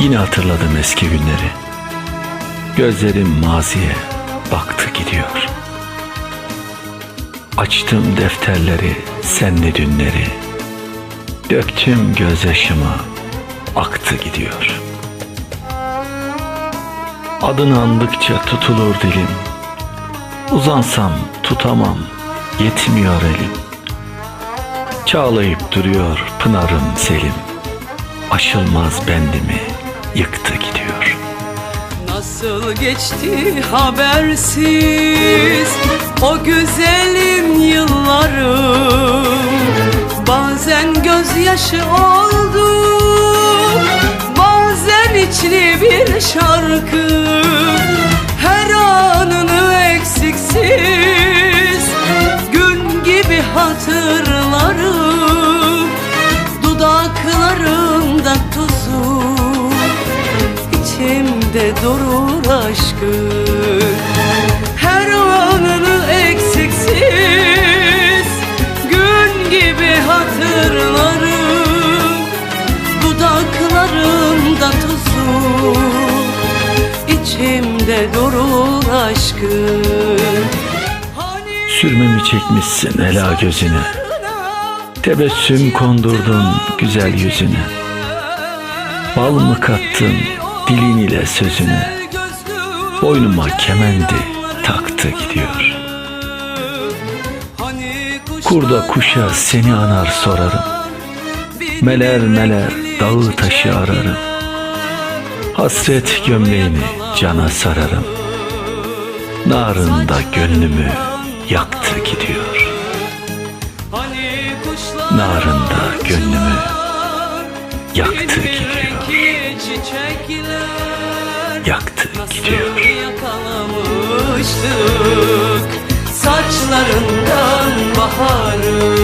Yine hatırladım eski günleri. Gözlerim maziye baktı gidiyor. Açtım defterleri, senli dünleri. Döktüm gözyaşımı, aktı gidiyor. Adını andıkça tutulur dilim. Uzansam tutamam, yetmiyor elim. Çağlayıp duruyor pınarım selim. Aşılmaz bendimi yıktı gidiyor. Nasıl geçti habersiz? O güzelim yıllarım Bazen gözyaşı oldu bazen içli bir şarkı içimde durur aşkın Her anını eksiksiz gün gibi hatırlarım Dudaklarımda tuzu içimde durur aşkın Hani Sürmemi çekmişsin ela gözüne. Tebessüm kondurdun güzel yüzüne. Bal mı kattın dilin ile sözüne. Boynuma kemendi taktı gidiyor. Kurda kuşa seni anar sorarım. Meler meler dağı taşı ararım. Hasret gömleğini cana sararım. Narında gönlümü yaktı gidiyor. Narında gönlümü yaktı. Yaktı gidiyor. Yakalamıştık saçlarından baharı